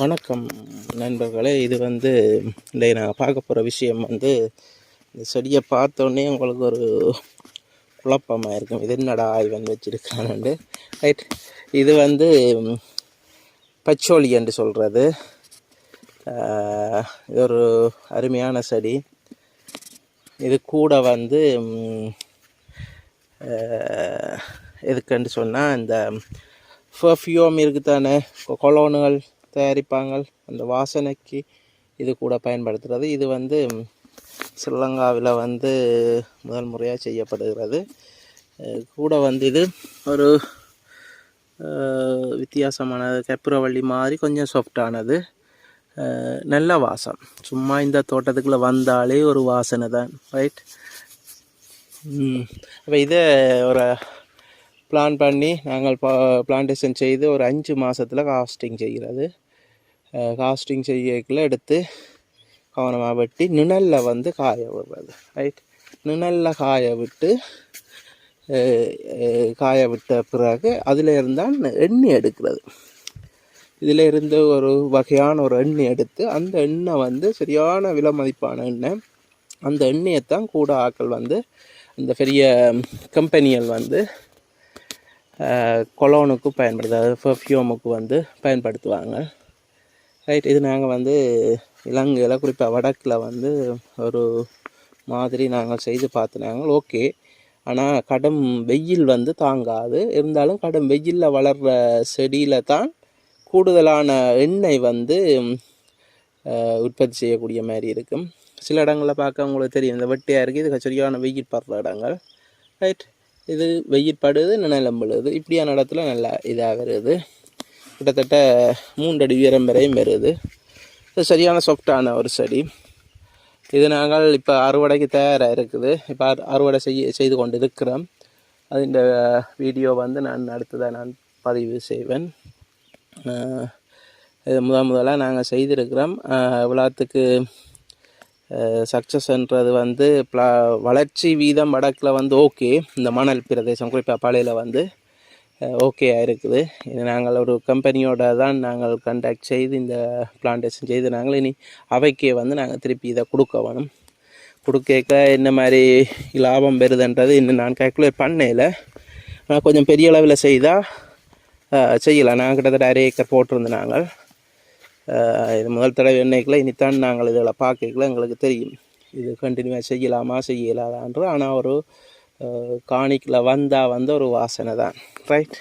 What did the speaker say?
வணக்கம் நண்பர்களே. இது வந்து இன்றைக்கு நாங்கள் பார்க்க போகிற விஷயம் வந்து இந்த செடியை பார்த்தோன்னே உங்களுக்கு ஒரு குழப்பமாக இருக்கும். இது என்னடா இவன் வச்சுருக்கானு. ரைட் இது வந்து பச்சோலி என்று சொல்கிறது இது ஒரு அருமையான செடி. இது கூட வந்து எதுக்குன்னு சொன்னால் இந்த ஃபர்ஃப்யூம் இருக்குது தானே கொலோனுகள் தயாரிப்பாங்க அந்த வாசனைக்கு இது கூட பயன்படுத்துகிறது. இது வந்து ஸ்ரீலங்காவில் வந்து முதல் முறையாக செய்யப்படுகிறது. கூட வந்து இது ஒரு வித்தியாசமானது கற்பூரவள்ளி மாதிரி கொஞ்சம் சாஃப்டானது நல்ல வாசம். சும்மா இந்த தோட்டத்துக்குள்ளே வந்தாலே ஒரு வாசனை தான். ரைட் அப்போ இதை ஒரு பிளான் பண்ணி நாங்கள் பிளான்டேஷன் செய்து ஒரு அஞ்சு மாதத்தில் காஸ்டிங் செய்கிறது. காஸ்டிங் செய்யக்குள்ள எடுத்து கவனமாக வெட்டி நிழலில் வந்து காய விடுறது. ரைட் நிழலில் காய விட்டு காய விட்ட பிறகு அதில் இருந்தால் எண்ணெய் எடுக்கிறது. இதில் இருந்து ஒரு வகையான ஒரு எண்ணெய் எடுத்து அந்த எண்ணெய் வந்து சரியான விலை மதிப்பான எண்ணெய் அந்த எண்ணெயை தான் கூட ஆக்கள் வந்து இந்த பெரிய கம்பெனிகள் வந்து கொலோனுக்கு பயன்படுது அதாவது பர்ஃப்யூமுக்கு வந்து பயன்படுத்துவாங்க. ரைட் இது நாங்கள் வந்து இலங்கையில் குறிப்பாக வடக்கில் வந்து ஒரு மாதிரி நாங்கள் செய்து பார்த்துனாங்க. ஓகே ஆனால் கடும் வெயில் வந்து தாங்காது. இருந்தாலும் கடும் வெயிலில் வளர்கிற செடியில் தான் கூடுதலான எண்ணெய் வந்து உற்பத்தி செய்யக்கூடிய மாதிரி இருக்கும். சில இடங்களில் பார்க்க உங்களுக்கு தெரியும். இந்த வெட்டியாக இருக்குது இது சரியான வெயில் படுற இடங்கள். ரைட் இது வெயில் படுது நிலம் விழுது. இப்படியான இடத்துல நல்லா இதாக வருது கிட்டத்தட்ட மூன்றடி உயரம் வரையும் வருது. இது சரியான சாஃப்டான ஒரு செடி. இது நாங்கள் இப்போ அறுவடைக்கு தயாராக இருக்குது. இப்போ அறு- அறுவடை செய்ய செய்து கொண்டு இருக்கிறோம் அதிண்ட வீடியோ வந்து நான் அடுத்ததாக நான் பதிவு செய்வேன். இது முதல் முதலாக நாங்கள் செய்திருக்கிறோம். அஹ் விழாத்துக்கு சக்ஸஸ்ன்றது வந்து ப்ளா வளர்ச்சி வீதம் வடக்கில் வந்து ஓகே இந்த மணல் பிரதேசம் குறிப்பாக பழையில் வந்து. ஓகே இருக்குது இது நாங்கள் ஒரு கம்பெனியோட தான் நாங்கள் கண்டாக்ட் செய்து இந்த பிளான்டேஷன் செய்து நாங்கள் இனி அவைக்கே வந்து நாங்கள் திருப்பி இதை கொடுக்க வேணும். கொடுக்க என்ன மாதிரி லாபம் வருதுன்றது இன்னும் நான் கால்குலேட் பண்ணல. ஆனால் கொஞ்சம் பெரிய அளவில் செய்தால் செய்யலாம். நாங்கள் கிட்டத்தட்ட அரை ஏக்கர் போட்டிருந்தோம் நாங்கள். இது முதல் தடவை எண்ணெய்க்குள்ள இனித்தான் நாங்கள் இதில் பார்க்கல எங்களுக்கு தெரியும். இது கண்டினியூவாக செய்யலாமா செய்யலாதான்ற. ஆனால் ஒரு காணிக்கில் வந்தால் வந்து ஒரு வாசனை தான். ரைட்